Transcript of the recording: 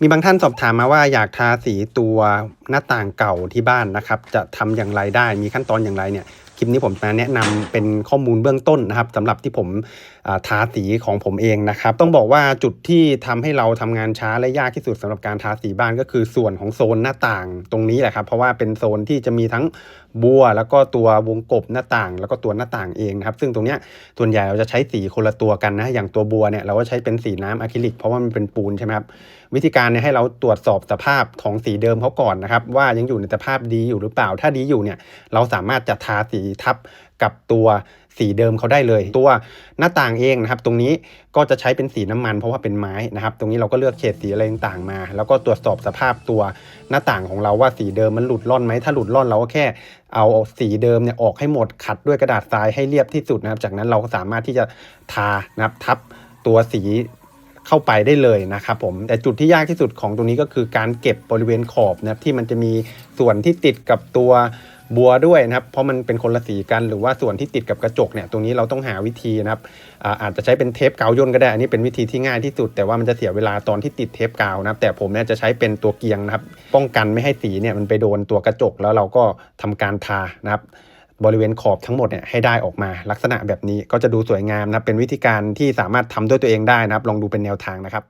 มีบางท่านสอบถามมาว่าอยากทาสีตัวหน้าต่างเก่าที่บ้านนะครับ จะทำอย่างไรได้มีขั้นตอนอย่างไรเนี่ย คลิปนี้ผมมาแนะนำเป็นข้อมูลเบื้องต้นนะครับสำหรับที่ผมาทาสีของผมเองนะครับ ต้องบอกว่าจุดที่ทำให้เราทำงานช้าและยากที่สุดสำหรับการทาสีบ้านก็คือส่วนของโซนหน้าต่างตรงนี้แหละครับ เพราะว่าเป็นโซนที่จะมีทั้งบัว แล้วก็ตัววงกบหน้าต่าง แล้วก็ตัวหน้าต่างเองนะครับ ซึ่งตรงเนี้ยส่วนใหญ่เราจะใช้สีคนละตัวกันนะอย่างตัวบัวเนี่ยเราก็ใช้เป็นสีน้ำอะคริลิก เพราะว่ามันเป็นปูนใช่ไหมครับวิธีการเนี่ยให้เราตรวจสอบสภาพของสีเดิมเขาก่อนนะครับว่ายังอยู่ในสภาพดีอยู่หรือเปล่า ถ้าดีอยู่เนี่ยเราสามารถจะทาสีทับกับตัวสีเดิมเขาได้เลย ตัวหน้าต่างเองนะครับ ตรงนี้ก็จะใช้เป็นสีน้ำมันเพราะว่าเป็นไม้นะครับ ตรงนี้เราก็เลือกเฉดสีอะไรต่างๆมา แล้วก็ตรวจสอบสภาพตัวหน้าต่างของเราว่าสีเดิมมันหลุดร่อนไหมถ้าหลุดร่อนเราก็แค่เอาสีเดิมเนี่ยออกให้หมดขัดด้วยกระดาษทรายให้เรียบที่สุดนะครับ จากนั้นเราก็สามารถที่จะทานะครับทับตัวสีเข้าไปได้เลยนะครับผมแต่จุดที่ยากที่สุดของตรงนี้ก็คือการเก็บบริเวณขอบนะครับที่มันจะมีส่วนที่ติดกับตัว บัวด้วยนะครับ เพราะมันเป็นคนละสีกันหรือว่าส่วนที่ติดกับกระจกเนี่ยตรงนี้เราต้องหาวิธีนะครับอาอาจจะใช้เป็นเทปกาวย่นก็ได้ อันนี้เป็นวิธีที่ง่ายที่สุด แต่ว่ามันจะเสียเวลาตอนที่ติดเทปกาวนะครับแต่ผมเนี่ยจะใช้เป็นตัวเกียงนะครับ ป้องกันไม่ให้สีเนี่ยมันไปโดนตัวกระจกแล้วเราก็ทำการทานะครับบริเวณขอบทั้งหมดเนี่ยให้ได้ออกมาลักษณะแบบนี้ก็จะดูสวยงามนะครับเป็นวิธีการที่สามารถทำด้วยตัวเองได้นะครับ ลองดูเป็นแนวทางนะครับ